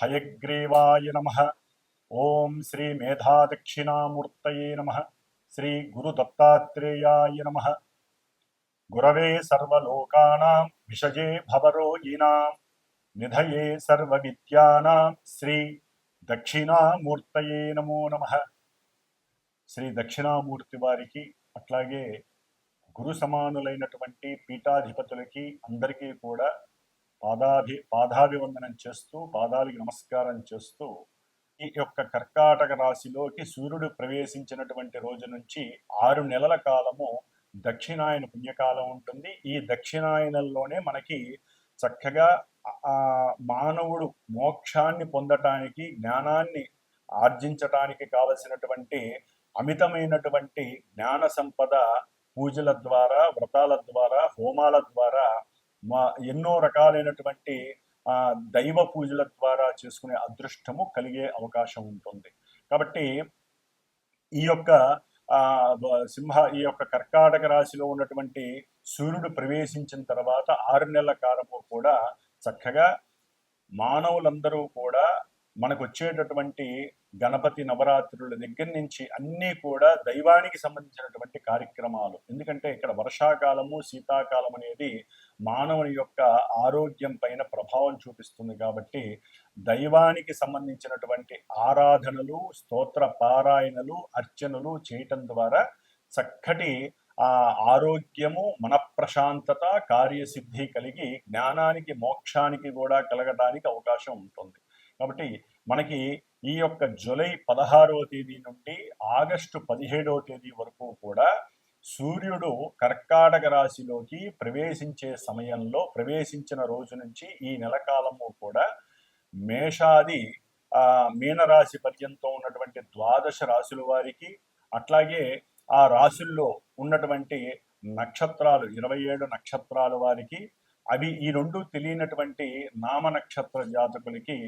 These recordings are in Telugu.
హయగ్రీవాయ నమ. ఓం శ్రీ మేధాదక్షిణామూర్తయే నమ. శ్రీ గురు దత్తాత్రేయాయ నమ. గురవే సర్వలోకానాం విషజే భవరోగిణాం నిధయే సర్వవిద్యానాం శ్రీ దక్షిణామూర్తయే నమో నమ. శ్రీ దక్షిణామూర్తి వారికి అట్లాగే గురు సమానులైనటువంటి పీఠాధిపతులకి అందరికీ కూడా పాదాభి పాదాభివందనం చేస్తూ పాదాలకి నమస్కారం చేస్తూ ఈ యొక్క కర్కాటక రాశిలోకి సూర్యుడు ప్రవేశించినటువంటి రోజు నుంచి ఆరు నెలల కాలము దక్షిణాయన పుణ్యకాలం ఉంటుంది. ఈ దక్షిణాయనంలోనే మనకి చక్కగా ఆ మానవుడు మోక్షాన్ని పొందటానికి జ్ఞానాన్ని ఆర్జించటానికి కావలసినటువంటి అమితమైనటువంటి జ్ఞాన సంపద పూజల ద్వారా వ్రతాల ద్వారా హోమాల ద్వారా మా ఎన్నో రకాలైనటువంటి ఆ దైవ పూజల ద్వారా చేసుకునే అదృష్టము కలిగే అవకాశం ఉంటుంది. కాబట్టి ఈ యొక్క ఆ సింహ ఈ యొక్క కర్కాటక రాశిలో ఉన్నటువంటి సూర్యుడు ప్రవేశించిన తర్వాత ఆరు నెలల కాలము కూడా చక్కగా మానవులందరూ కూడా మనకు వచ్చేటటువంటి గణపతి నవరాత్రుల దగ్గర నుంచి అన్నీ కూడా దైవానికి సంబంధించినటువంటి కార్యక్రమాలు. ఎందుకంటే ఇక్కడ వర్షాకాలము శీతాకాలం అనేది మానవుని యొక్క ఆరోగ్యం పైన ప్రభావం చూపిస్తుంది కాబట్టి దైవానికి సంబంధించినటువంటి ఆరాధనలు స్తోత్ర పారాయణలు అర్చనలు చేయటం ద్వారా చక్కటి ఆ ఆరోగ్యము మనప్రశాంతత కార్యసిద్ధి కలిగి జ్ఞానానికి మోక్షానికి కూడా కలగడానికి అవకాశం ఉంటుంది. కాబట్టి మనకి ఈ యొక్క జూలై పదహారవ తేదీ నుండి ఆగస్టు పదిహేడవ తేదీ వరకు కూడా సూర్యుడు కర్కాటక రాశిలోకి ప్రవేశించే సమయంలో ప్రవేశించిన రోజు నుంచి ఈ నెలకాలము కూడా మేషాది ఆ మీనరాశి పర్యంతం ఉన్నటువంటి ద్వాదశ రాశుల వారికి అట్లాగే ఆ రాశుల్లో ఉన్నటువంటి నక్షత్రాలు ఇరవై ఏడు నక్షత్రాల వారికి అవి ఈ రెండు తెలియనటువంటి నామ నక్షత్ర జాతకులకి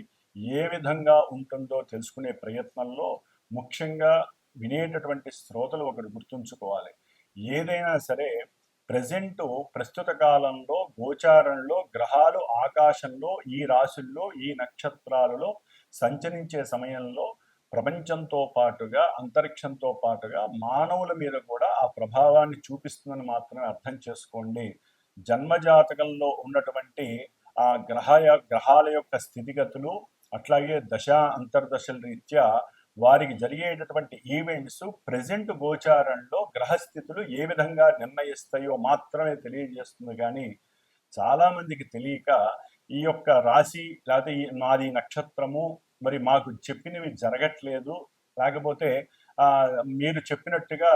ఏ విధంగా ఉంటుందో తెలుసుకునే ప్రయత్నంలో ముఖ్యంగా వినేటటువంటి శ్రోతలు ఒకటి గుర్తుంచుకోవాలి. ఏదైనా సరే ప్రజెంట్ ప్రస్తుత కాలంలో గోచారంలో గ్రహాలు ఆకాశంలో ఈ రాశుల్లో ఈ నక్షత్రాలలో సంచరించే సమయంలో ప్రపంచంతో పాటుగా అంతరిక్షంతో పాటుగా మానవుల మీద కూడా ఆ ప్రభావాన్ని చూపిస్తుందని మాత్రమే అర్థం చేసుకోండి. జన్మజాతకంలో ఉన్నటువంటి ఆ గ్రహ గ్రహాల యొక్క స్థితిగతులు అట్లాగే దశ అంతర్దశల రీత్యా వారికి జరిగేటటువంటి ఈవెంట్స్ ప్రజెంట్ గోచారంలో గ్రహస్థితులు ఏ విధంగా నిర్ణయిస్తాయో మాత్రమే తెలియజేస్తుంది. కానీ చాలామందికి తెలియక ఈ యొక్క రాశి లేకపోతే నాది నక్షత్రము మరి మాకు చెప్పినవి జరగట్లేదు. లేకపోతే మీరు చెప్పినట్టుగా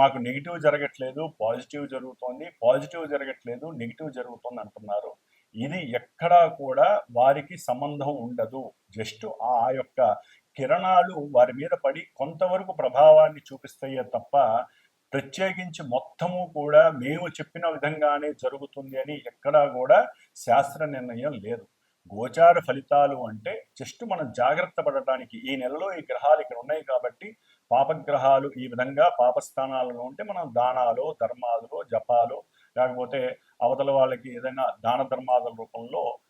మాకు నెగిటివ్ జరగట్లేదు పాజిటివ్ జరుగుతోంది పాజిటివ్ జరగట్లేదు నెగిటివ్ జరుగుతుంది అంటున్నారు. ఇది ఎక్కడా కూడా వారికి సంబంధం ఉండదు. జస్ట్ ఆ యొక్క కిరణాలు వారి మీద పడి కొంతవరకు ప్రభావాన్ని చూపిస్తాయే తప్ప ప్రత్యేకించి మొత్తము కూడా మేము చెప్పిన విధంగానే జరుగుతుంది అని ఎక్కడా కూడా శాస్త్ర నిర్ణయం లేదు. గోచార ఫలితాలు అంటే జస్ట్ మనం జాగ్రత్త పడటానికి ఈ నెలలో ఈ గ్రహాలు ఇక్కడ ఉన్నాయి కాబట్టి పాపగ్రహాలు ఈ విధంగా పాపస్థానాలలో ఉంటే మనం దానాలు ధర్మాలు జపాలు లేకపోతే అవతల వాళ్ళకి ఏదైనా దాన ధర్మాదుల రూపంలో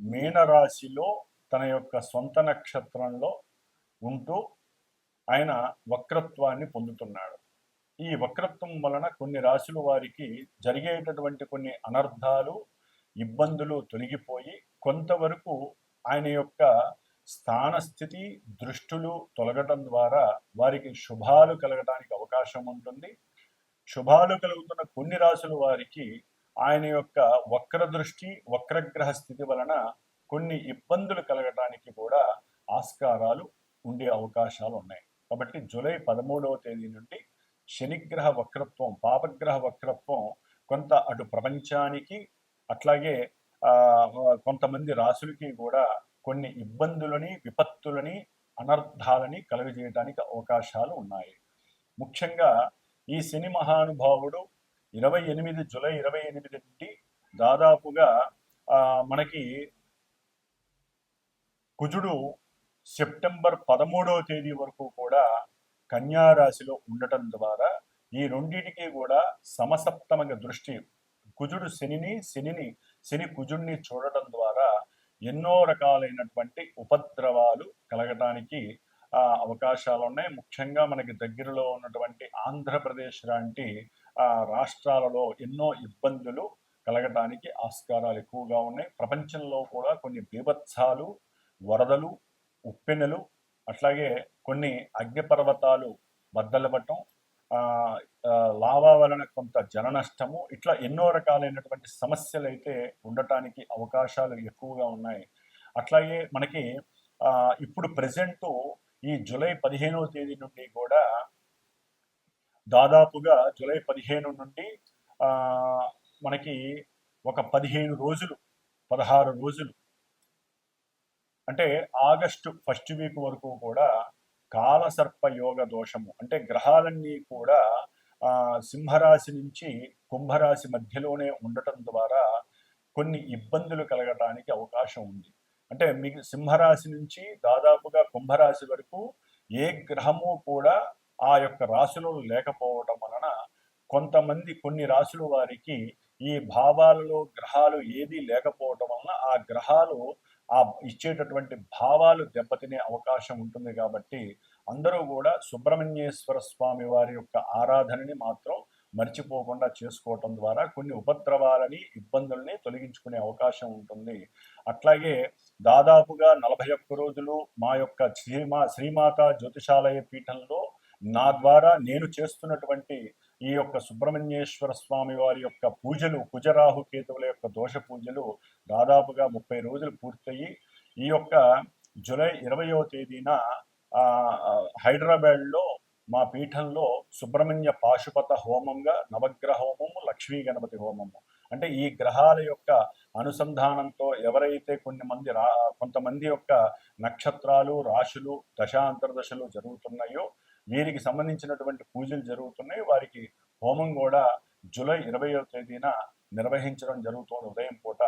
మీనరాశిలో తన యొక్క సొంత నక్షత్రంలో ఉంటూ ఆయన వక్రత్వాన్ని పొందుతున్నాడు. ఈ వక్రత్వం వలన కొన్ని రాశుల వారికి జరిగేటటువంటి కొన్ని అనర్థాలు ఇబ్బందులు తొలగిపోయి కొంతవరకు ఆయన యొక్క స్థానస్థితి దృష్టులు తొలగటం ద్వారా వారికి శుభాలు కలగటానికి అవకాశం ఉంటుంది. శుభాలు కలుగుతున్న కొన్ని రాశుల వారికి ఆయన యొక్క వక్ర దృష్టి వక్రగ్రహ స్థితి వలన కొన్ని ఇబ్బందులు కలగటానికి కూడా ఆస్కారాలు ఉండే అవకాశాలు ఉన్నాయి. కాబట్టి జూలై పదమూడవ తేదీ నుండి శనిగ్రహ వక్రత్వం పాపగ్రహ వక్రత్వం కొంత అటు ప్రపంచానికి అట్లాగే ఆ, కొంతమంది రాసులకి కూడా కొన్ని ఇబ్బందులని విపత్తులని అనర్థాలని కలుగజేయడానికి అవకాశాలు ఉన్నాయి. ముఖ్యంగా ఈ శని మహానుభావుడు ఇరవై ఎనిమిది జూలై ఇరవై ఎనిమిది నుండి దాదాపుగా ఆ, మనకి కుజుడు సెప్టెంబర్ పదమూడవ తేదీ వరకు కూడా కన్యారాశిలో ఉండటం ద్వారా ఈ రెండింటికి కూడా సమసప్తమక దృష్టి కుజుడు శనిని శనిని శని కుజుడిని చూడటం ద్వారా ఎన్నో రకాలైనటువంటి ఉపద్రవాలు కలగటానికి ఆ, అవకాశాలు ఉన్నాయి ముఖ్యంగా మనకి దగ్గరలో ఉన్నటువంటి ఆంధ్రప్రదేశ్ లాంటి రాష్ట్రాలలో ఎన్నో ఇబ్బందులు కలగటానికి ఆస్కారాలు ఎక్కువగా ఉన్నాయి. ప్రపంచంలో కూడా కొన్ని బీభత్సాలు వరదలు ఉప్పెనలు అట్లాగే కొన్ని అగ్నిపర్వతాలు బద్దలపట్టం ఆ, లావా వలన కొంత జన నష్టము ఇట్లా ఎన్నో రకాలైనటువంటి సమస్యలు అయితే ఉండటానికి అవకాశాలు ఎక్కువగా ఉన్నాయి. అట్లాగే మనకి ఇప్పుడు ప్రజెంటు ఈ జూలై పదిహేనవ తేదీ నుండి కూడా దాదాపుగా జూలై పదిహేను నుండి ఆ, మనకి ఒక పదిహేను రోజులు పదహారు రోజులు. అంటే ఆగస్టు ఫస్ట్ వీక్ వరకు కూడా కాలసర్ప యోగ దోషము అంటే గ్రహాలన్నీ కూడా ఆ, సింహరాశి నుంచి కుంభరాశి మధ్యలోనే ఉండటం ద్వారా కొన్ని ఇబ్బందులు కలగటానికి అవకాశం ఉంది. అంటే మీకు సింహరాశి నుంచి దాదాపుగా కుంభరాశి వరకు ఏ గ్రహము కూడా ఆ యొక్క రాశిలో లేకపోవడం వలన కొంతమంది కొన్ని రాశుల వారికి ఈ భావాలలో గ్రహాలు ఏదీ లేకపోవటం వలన ఆ గ్రహాలు ఆ ఇచ్చేటటువంటి భావాలు దెబ్బతినే అవకాశం ఉంటుంది కాబట్టి అందరూ కూడా సుబ్రహ్మణ్యేశ్వర స్వామి వారి యొక్క ఆరాధనని మాత్రం మర్చిపోకుండా చేసుకోవటం ద్వారా కొన్ని ఉపద్రవాలని ఇబ్బందుల్ని తొలగించుకునే అవకాశం ఉంటుంది. అట్లాగే దాదాపుగా నలభై ఒక్క రోజులు మా యొక్క శ్రీమా శ్రీమాత జ్యోతిషాలయ పీఠంలో నా ద్వారా నేను చేస్తున్నటువంటి ఈ యొక్క సుబ్రహ్మణ్యేశ్వర స్వామి వారి యొక్క పూజలు కుజరాహు కేతువుల యొక్క దోష పూజలు దాదాపుగా ముప్పై రోజులు పూర్తయి ఈ యొక్క జూలై ఇరవయో తేదీన హైదరాబాద్లో మా పీఠంలో సుబ్రహ్మణ్య పాశుపత హోమంగా నవగ్రహ హోమము లక్ష్మీ గణపతి హోమము. అంటే ఈ గ్రహాల యొక్క అనుసంధానంతో ఎవరైతే కొన్ని మంది రా కొంతమంది యొక్క నక్షత్రాలు రాశులు దశాంతర్దశలు జరుగుతున్నాయో వీరికి సంబంధించినటువంటి పూజలు జరుగుతున్నాయి. వారికి హోమం కూడా జూలై ఇరవయో తేదీన నిర్వహించడం జరుగుతుంది ఉదయం పూట.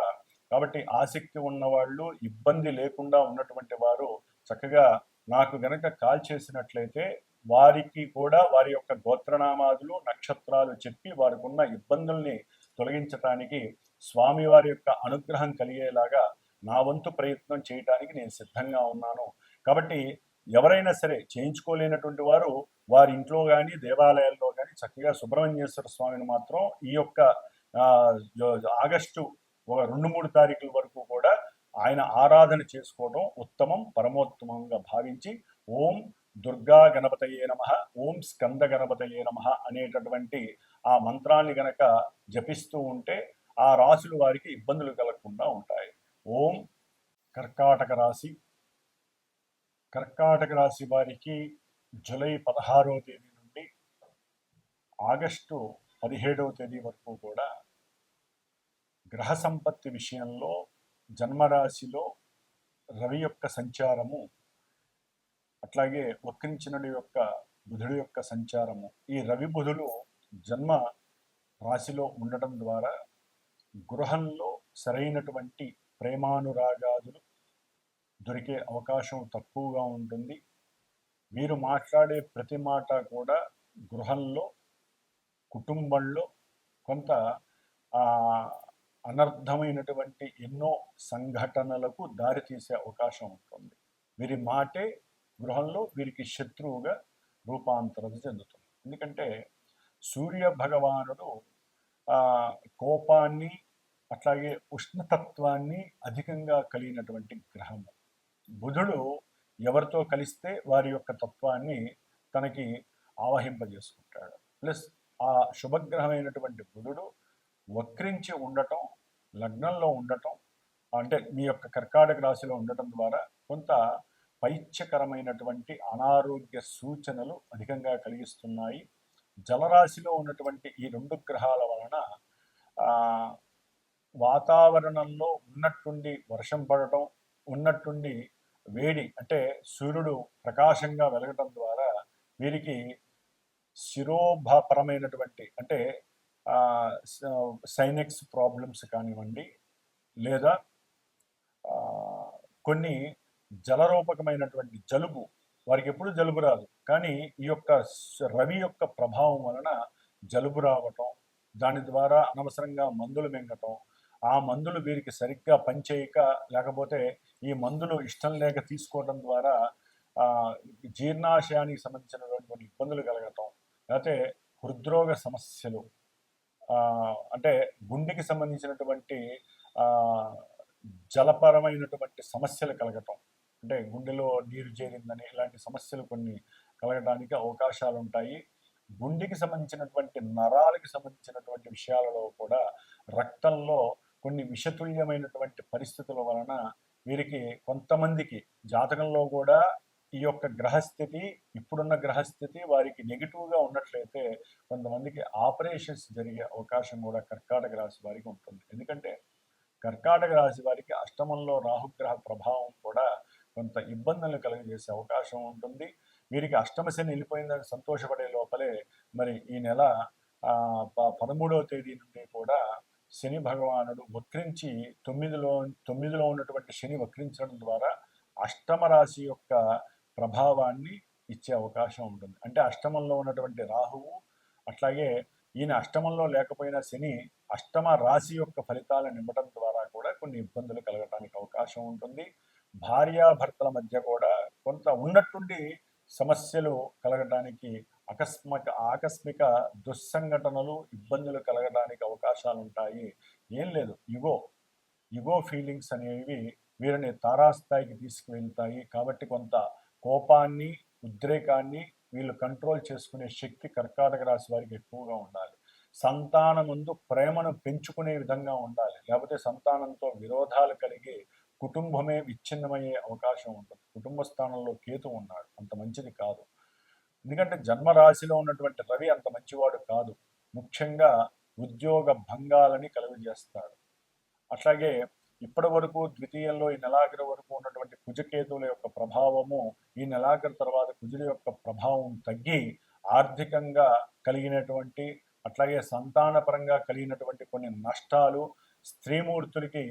కాబట్టి ఆసక్తి ఉన్నవాళ్ళు ఇబ్బంది లేకుండా ఉన్నటువంటి వారు చక్కగా నాకు గనక కాల్ చేసినట్లయితే వారికి కూడా వారి యొక్క గోత్రనామాదులు నక్షత్రాలు చెప్పి వారికి ఉన్న ఇబ్బందుల్ని తొలగించటానికి స్వామివారి యొక్క అనుగ్రహం కలిగేలాగా నా వంతు ప్రయత్నం చేయటానికి నేను సిద్ధంగా ఉన్నాను. కాబట్టి ఎవరైనా సరే చేయించుకోలేనటువంటి వారు వారి ఇంట్లో కానీ దేవాలయాల్లో కానీ చక్కగా సుబ్రహ్మణ్యేశ్వర స్వామిని మాత్రం ఈ యొక్క ఆగస్టు ఒక రెండు మూడు తారీఖుల వరకు కూడా ఆయన ఆరాధన చేసుకోవడం ఉత్తమం పరమోత్తమంగా భావించి ఓం దుర్గా గణపతయే నమ ఓం స్కంద గణపతయే నమ అనేటటువంటి ఆ మంత్రాన్ని గనక జపిస్తూ ఉంటే ఆ రాశులు వారికి ఇబ్బందులు కలగకుండా ఉంటాయి. ఓం కర్కాటక రాశి కర్కాటక రాశి వారికి జూలై పదహారవ తేదీ నుండి ఆగస్టు పదిహేడవ తేదీ వరకు కూడా గ్రహ సంపత్తి విషయంలో జన్మరాశిలో రవి యొక్క సంచారము అట్లాగే వక్రించినడు యొక్క బుధుడు యొక్క సంచారము. ఈ రవి బుధులు జన్మ రాశిలో ఉండటం ద్వారా గృహంలో సరైనటువంటి ప్రేమానురాగాదులు దొరికే అవకాశం తక్కువగా ఉంటుంది. మీరు మాట్లాడే ప్రతి మాట కూడా గృహంలో కుటుంబంలో కొంత అనర్థమైనటువంటి ఎన్నో సంఘటనలకు దారితీసే అవకాశం ఉంటుంది. వీరి మాటే గృహంలో వీరికి శత్రువుగా రూపాంతరం చెందుతుంది. ఎందుకంటే సూర్య భగవానుడు కోపాన్ని అట్లాగే ఉష్ణతత్వాన్ని అధికంగా కలిగినటువంటి గ్రహము. బుధుడు ఎవరితో కలిస్తే వారి యొక్క తత్వాన్ని తనకి ఆవహింపజేసుకుంటాడు. ప్లస్ ఆ శుభగ్రహమైనటువంటి బుధుడు వక్రించి ఉండటం లగ్నంలో ఉండటం అంటే మీ యొక్క కర్కాటక రాశిలో ఉండటం ద్వారా కొంత పైత్యకరమైనటువంటి అనారోగ్య సూచనలు అధికంగా కలిగిస్తున్నాయి. జలరాశిలో ఉన్నటువంటి ఈ రెండు గ్రహాల వలన వాతావరణంలో ఉన్నట్టుండి వర్షం పడటం ఉన్నట్టుండి వేడి అంటే సూర్యుడు ప్రకాశంగా వెలగటం ద్వారా వీరికి శిరోభపరమైనటువంటి అంటే సైనెక్స్ ప్రాబ్లమ్స్ కానివ్వండి లేదా కొన్ని జలరూపకమైనటువంటి జలుబు వారికి ఎప్పుడు జలుబు రాదు. కానీ ఈ యొక్క రవి యొక్క ప్రభావం వలన జలుబు రావటం దాని ద్వారా అనవసరంగా మందులు మింగటం ఆ మందులు వీరికి సరిగ్గా పనిచేయక లేకపోతే ఈ మందులు ఇష్టం లేక తీసుకోవడం ద్వారా జీర్ణాశయానికి సంబంధించినటువంటి కొన్ని ఇబ్బందులు కలగటం లేకపోతే హృద్రోగ సమస్యలు అంటే గుండెకి సంబంధించినటువంటి జలపరమైనటువంటి సమస్యలు కలగటం అంటే గుండెలో నీరు చేరిందని ఇలాంటి సమస్యలు కొన్ని కలగడానికి అవకాశాలు ఉంటాయి గుండెకి సంబంధించినటువంటి నరాలకి సంబంధించినటువంటి విషయాలలో కూడా రక్తంలో కొన్ని విషతుల్యమైనటువంటి పరిస్థితుల వలన వీరికి కొంతమందికి జాతకంలో కూడా ఈ యొక్క గ్రహస్థితి ఇప్పుడున్న గ్రహస్థితి వారికి నెగిటివ్గా ఉన్నట్లయితే కొంతమందికి ఆపరేషన్స్ జరిగే అవకాశం కూడా కర్కాటక రాశి వారికి ఉంటుంది. ఎందుకంటే కర్కాటక రాశి వారికి అష్టమంలో రాహుగ్రహ ప్రభావం కూడా కొంత ఇబ్బందులు కలుగజేసే అవకాశం ఉంటుంది. వీరికి అష్టమ శని వెళ్ళిపోయిందని సంతోషపడే లోపలే మరి ఈ నెల ప- పదమూడవ తేదీ నుండి కూడా శని భగవానుడు వక్రించి తొమ్మిదిలో తొమ్మిదిలో ఉన్నటువంటి శని వక్రించడం ద్వారా అష్టమ రాశి యొక్క ప్రభావాన్ని ఇచ్చే అవకాశం ఉంటుంది. అంటే అష్టమంలో ఉన్నటువంటి రాహువు అట్లాగే ఈయన అష్టమంలో లేకపోయినా శని అష్టమ రాశి యొక్క ఫలితాలను ఇవ్వడం ద్వారా కూడా కొన్ని ఇబ్బందులు కలగడానికి అవకాశం ఉంటుంది. భార్యాభర్తల మధ్య కూడా కొంత ఉన్నట్టుండి సమస్యలు కలగడానికి అకస్మిక ఆకస్మిక దుస్సంఘటనలు ఇబ్బందులు కలగడానికి అవకాశాలు ఉంటాయి ఏం లేదు. ఇగో ఇగో ఫీలింగ్స్ అనేవి వీరిని తారాస్థాయికి తీసుకువెళ్తాయి. కాబట్టి కొంత కోపాన్ని ఉద్రేకాన్ని వీళ్ళు కంట్రోల్ చేసుకునే శక్తి కర్కాటక రాశి వారికి ఎక్కువగా ఉండాలి. సంతానం ముందు ప్రేమను పెంచుకునే విధంగా ఉండాలి. లేకపోతే సంతానంతో విరోధాలు కలిగి కుటుంబమే విచ్ఛిన్నమయ్యే అవకాశం ఉంటుంది. కుటుంబ స్థానంలో కేతు ఉన్నాడు. అంత మంచిది కాదు. ఎందుకంటే జన్మరాశిలో ఉన్నటువంటి రవి అంత మంచివాడు కాదు. ముఖ్యంగా ఉద్యోగ భంగాలని కలుగజేస్తాడు. అట్లాగే ఇప్పటి వరకు ద్వితీయంలో ఈ నెలాఖరు వరకు ఉన్నటువంటి కుజకేతువుల యొక్క ప్రభావము ఈ నెలాఖరు తర్వాత కుజుల యొక్క ప్రభావం తగ్గి ఆర్థికంగా కలిగినటువంటి అట్లాగే సంతానపరంగా కలిగినటువంటి కొన్ని నష్టాలు స్త్రీమూర్తులకి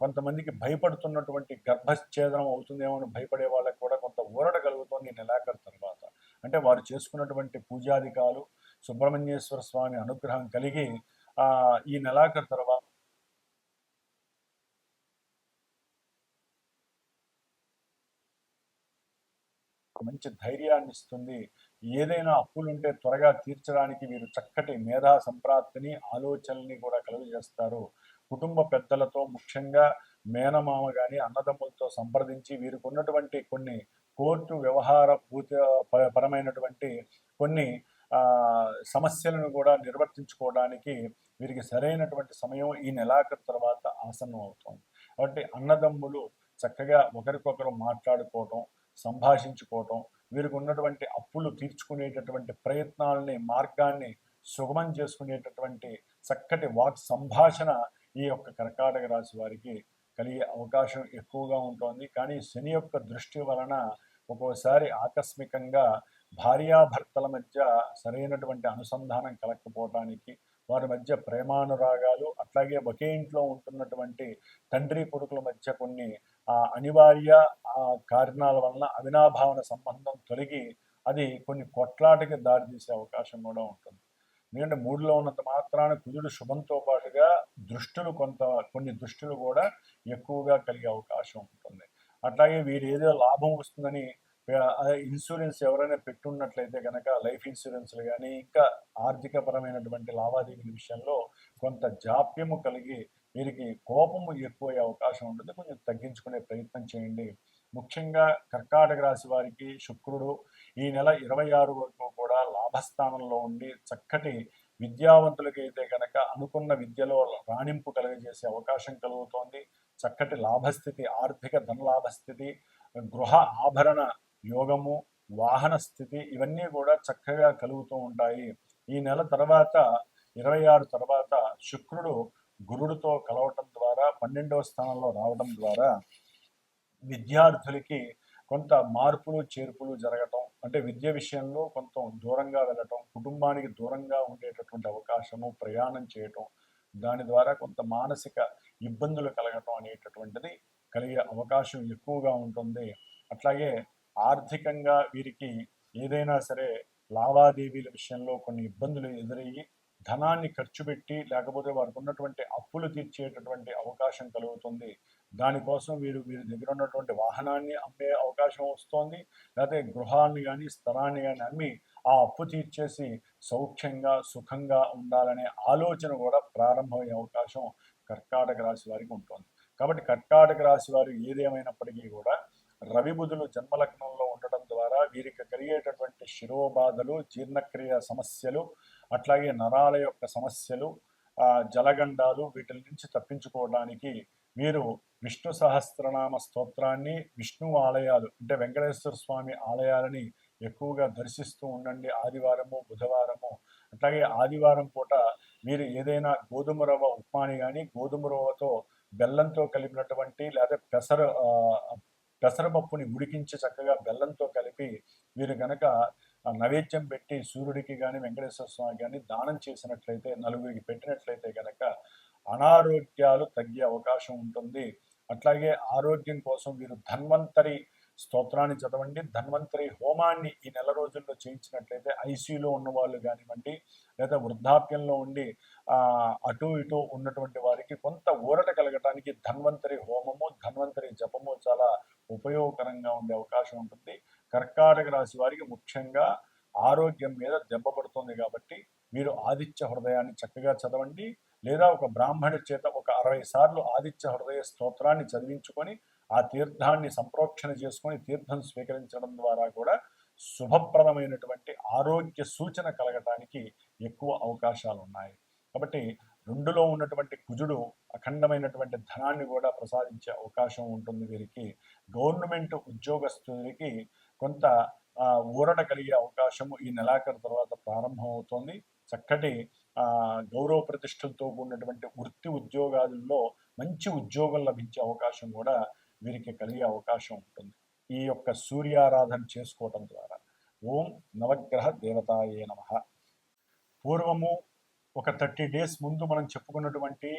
కొంతమందికి భయపడుతున్నటువంటి గర్భఛేదనం అవుతుందేమో అని భయపడే వాళ్ళకి కూడా కొంత ఊరట కలుగుతుంది ఈ నెలాఖరు తర్వాత. అంటే వారు చేసుకున్నటువంటి పూజాధికాలు సుబ్రహ్మణ్యేశ్వర స్వామి అనుగ్రహం కలిగి ఈ నెలాఖరు తర్వాత మంచి ధైర్యాన్ని ఇస్తుంది. ఏదైనా అప్పులుంటే త్వరగా తీర్చడానికి వీరు చక్కటి మేధా సంప్రాప్తిని ఆలోచనల్ని కూడా కలుగజేస్తారు. కుటుంబ పెద్దలతో ముఖ్యంగా మేనమామ కానీ అన్నదమ్ములతో సంప్రదించి వీరికి ఉన్నటువంటి కొన్ని కోర్టు వ్యవహార భూత ప- పరమైనటువంటి కొన్ని సమస్యలను కూడా నిర్వర్తించుకోవడానికి వీరికి సరైనటువంటి సమయం ఈ నెలాఖరు తర్వాత ఆసన్నం అవుతుంది కాబట్టి అన్నదమ్ములు చక్కగా ఒకరికొకరు మాట్లాడుకోవటం సంభాషించుకోవటం వీరికి ఉన్నటువంటి అప్పులు తీర్చుకునేటటువంటి ప్రయత్నాలని మార్గాన్ని సుగమం చేసుకునేటటువంటి చక్కటి వాక్ సంభాషణ ఈ యొక్క కర్కాటక రాశి వారికి కలిగే అవకాశం ఎక్కువగా ఉంటుంది. కానీ శని యొక్క దృష్టి వలన ఒక్కోసారి ఆకస్మికంగా భార్యాభర్తల మధ్య సరైనటువంటి అనుసంధానం కలగకపోవడానికి వారి మధ్య ప్రేమానురాగాలు అట్లాగే ఒకే ఇంట్లో ఉంటున్నటువంటి తండ్రి కొడుకుల మధ్య కొన్ని ఆ, అనివార్య కారణాల వలన అవినాభావన సంబంధం తొలగి అది కొన్ని కొట్లాటకి దారితీసే అవకాశం కూడా ఉంటుంది. ఎందుకంటే మూడులో ఉన్నంత మాత్రాన కుజుడు శుభంతో పాటుగా దృష్టులు కొంత కొన్ని దృష్టులు కూడా ఎక్కువగా కలిగే అవకాశం ఉంటుంది. అట్లాగే వీరు ఏదో లాభం వస్తుందని ఇన్సూరెన్స్ ఎవరైనా పెట్టున్నట్లయితే కనుక లైఫ్ ఇన్సూరెన్స్లు కానీ ఇంకా ఆర్థికపరమైనటువంటి లావాదేవీల విషయంలో కొంత జాప్యము కలిగి వీరికి కోపము ఎక్కువయ్యే అవకాశం ఉంటుంది. కొంచెం తగ్గించుకునే ప్రయత్నం చేయండి. ముఖ్యంగా కర్కాటక రాశి వారికి శుక్రుడు ఈ నెల ఇరవై ఆరు వరకు కూడా లాభస్థానంలో ఉండి చక్కటి విద్యావంతులకైతే కనుక అనుకున్న విద్యలో రాణింపు కలుగజేసే అవకాశం కలుగుతోంది. చక్కటి లాభస్థితి ఆర్థిక ధనలాభస్థితి గృహ ఆభరణ యోగము వాహన స్థితి ఇవన్నీ కూడా చక్కగా కలుగుతూ ఉంటాయి. ఈ నెల తర్వాత ఇరవై ఆరు తర్వాత శుక్రుడు గురుడితో కలవటం ద్వారా పన్నెండవ స్థానంలో రావడం ద్వారా విద్యార్థులకి కొంత మార్పులు చేర్పులు జరగటం అంటే విద్య విషయంలో కొంత దూరంగా వెళ్ళటం కుటుంబానికి దూరంగా ఉండేటటువంటి అవకాశము ప్రయాణం చేయటం దాని ద్వారా కొంత మానసిక ఇబ్బందులు కలగటం అనేటటువంటిది కలిగే అవకాశం ఎక్కువగా ఉంటుంది. అట్లాగే ఆర్థికంగా వీరికి ఏదైనా సరే లావాదేవీల విషయంలో కొన్ని ఇబ్బందులు ఎదురయ్యి ధనాన్ని ఖర్చు పెట్టి లేకపోతే వారికి ఉన్నటువంటి అప్పులు తీర్చేటటువంటి అవకాశం కలుగుతుంది. దానికోసం వీరు వీరి దగ్గర ఉన్నటువంటి వాహనాన్ని అమ్మే అవకాశం వస్తోంది. లేకపోతే గృహాన్ని కానీ స్థలాన్ని కానీ అమ్మి ఆ అప్పు తీర్చేసి సౌఖ్యంగా సుఖంగా ఉండాలనే ఆలోచన కూడా ప్రారంభమయ్యే అవకాశం కర్కాటక రాశి వారికి ఉంటుంది. కాబట్టి కర్కాటక రాశి వారు ఏదేమైనప్పటికీ కూడా రవి బుధులు జన్మలగ్నంలో ఉండడం ద్వారా వీరికి కలిగేటటువంటి శిరోబాధలు జీర్ణక్రియ సమస్యలు అట్లాగే నరాల యొక్క సమస్యలు జలగండాలు వీటి నుంచి తప్పించుకోవడానికి వీరు విష్ణు సహస్రనామ స్తోత్రాన్ని విష్ణు ఆలయాలు అంటే వెంకటేశ్వర స్వామి ఆలయాలని ఎక్కువగా దర్శిస్తూ ఉండండి ఆదివారము బుధవారము. అట్లాగే ఆదివారం పూట మీరు ఏదైనా గోధుమ రవ్వ ఉప్మాని కానీ గోధుమ రవ్వతో బెల్లంతో కలిపినటువంటి లేదా పెసర పెసరపప్పుని ఉడికించి చక్కగా బెల్లంతో కలిపి మీరు గనక నైవేద్యం పెట్టి సూర్యుడికి కానీ వెంకటేశ్వర స్వామి కానీ దానం చేసినట్లయితే నలుగురికి పెట్టినట్లయితే కనుక అనారోగ్యాలు తగ్గే అవకాశం ఉంటుంది. అట్లాగే ఆరోగ్యం కోసం వీరు ధన్వంతరి స్తోత్రాన్ని చదవండి. ధన్వంతరి హోమాన్ని ఈ నెల రోజుల్లో చేయించినట్లయితే ఐసీయూలో ఉన్న వాళ్ళు కానివ్వండి లేదా వృద్ధాప్యంలో ఉండి అటు ఇటు ఉన్నటువంటి వారికి కొంత ఊరట కలగటానికి ధన్వంతరి హోమము ధన్వంతరి జపము చాలా ఉపయోగకరంగా ఉండే అవకాశం ఉంటుంది. కర్కాటక రాశి వారికి ముఖ్యంగా ఆరోగ్యం మీద దెబ్బ పడుతుంది కాబట్టి మీరు ఆదిత్య హృదయాన్ని చక్కగా చదవండి. లేదా ఒక బ్రాహ్మణి చేత ఒక అరవై సార్లు ఆదిత్య హృదయ స్తోత్రాన్ని చదివించుకొని ఆ తీర్థాన్ని సంప్రోక్షణ చేసుకొని తీర్థం స్వీకరించడం ద్వారా కూడా శుభప్రదమైనటువంటి ఆరోగ్య సూచన కలగటానికి ఎక్కువ అవకాశాలు ఉన్నాయి కాబట్టి రెండులో ఉన్నటువంటి కుజుడు అఖండమైనటువంటి ధనాన్ని కూడా ప్రసాదించే అవకాశం ఉంటుంది వీరికి. గవర్నమెంట్ ఉద్యోగస్తులకి కొంత ఊరట కలిగే అవకాశము ఈ నెలాఖరు తర్వాత ప్రారంభమవుతోంది. చక్కటి గౌరవ ప్రతిష్టలతో కూడినటువంటి వృత్తి ఉద్యోగాలలో మంచి ఉద్యోగం లభించే అవకాశం కూడా వీరికి కలిగే అవకాశం ఉంటుంది. ఈ యొక్క సూర్యారాధన చేసుకోవటం ద్వారా. ఓం నవగ్రహ దేవతాయే నమ. పూర్వము ఒక థర్టీ డేస్ ముందు మనం చెప్పుకున్నటువంటి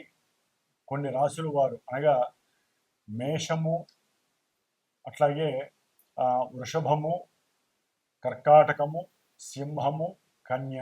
కొన్ని రాసుల వారు అనగా మేషము అట్లాగే వృషభము కర్కాటకము సింహము కన్య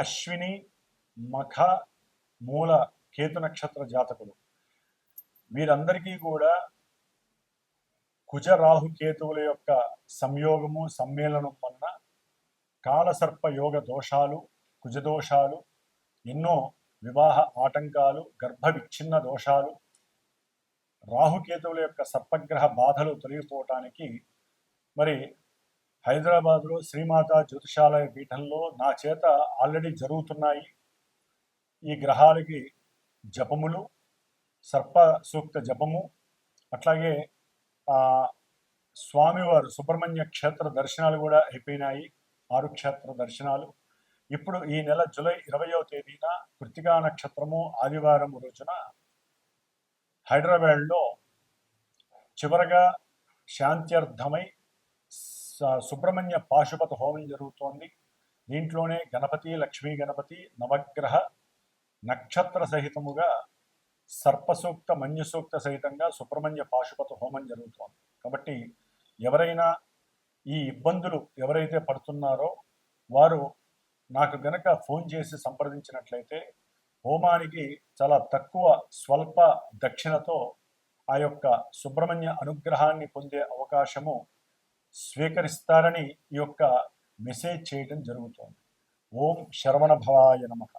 అశ్విని మఖ మూల కేతు నక్షత్ర జాతకులు. వీరందరికీ కూడా కుజ రాహు కేతువుల యొక్క సంయోగము సమ్మేళనం వలన కాలసర్ప యోగ దోషాలు కుజదోషాలు ఎన్నో వివాహ ఆటంకాలు గర్భ విచ్ఛిన్న దోషాలు రాహుకేతువుల యొక్క సర్పగ్రహ బాధలు తొలగిపోవటానికి మరి హైదరాబాద్లో శ్రీమాత జ్యోతిషాలయ పీఠంలో నా చేత ఆల్రెడీ జరుగుతున్నాయి ఈ గ్రహాలకి జపములు సర్ప సూక్త జపము అట్లాగే స్వామివారు సుబ్రహ్మణ్య క్షేత్ర దర్శనాలు కూడా అయిపోయినాయి ఆరు క్షేత్ర దర్శనాలు. ఇప్పుడు ఈ నెల జూలై ఇరవయో తేదీన కృతికా నక్షత్రము ఆదివారం రోజున హైదరాబాద్లో చివరగా శాంత్యర్థమై సుబ్రహ్మణ్య పాశుపత హోమం జరుగుతోంది. దీంట్లోనే గణపతి లక్ష్మీ గణపతి నవగ్రహ నక్షత్ర సహితముగా సర్పసూక్త మన్యసూక్త సహితంగా సుబ్రహ్మణ్య పాశుపత హోమం జరుగుతోంది. కాబట్టి ఎవరైనా ఈ ఇబ్బందులు ఎవరైతే పడుతున్నారో వారు నాకు గనక ఫోన్ చేసి సంప్రదించినట్లయితే హోమానికి చాలా తక్కువ స్వల్ప దక్షిణతో ఆ యొక్క సుబ్రహ్మణ్య అనుగ్రహాన్ని పొందే అవకాశము స్వీకరిస్తారని ఈ యొక్క మెసేజ్ చేయడం జరుగుతోంది. ఓం శరవణ భవాయ నమః.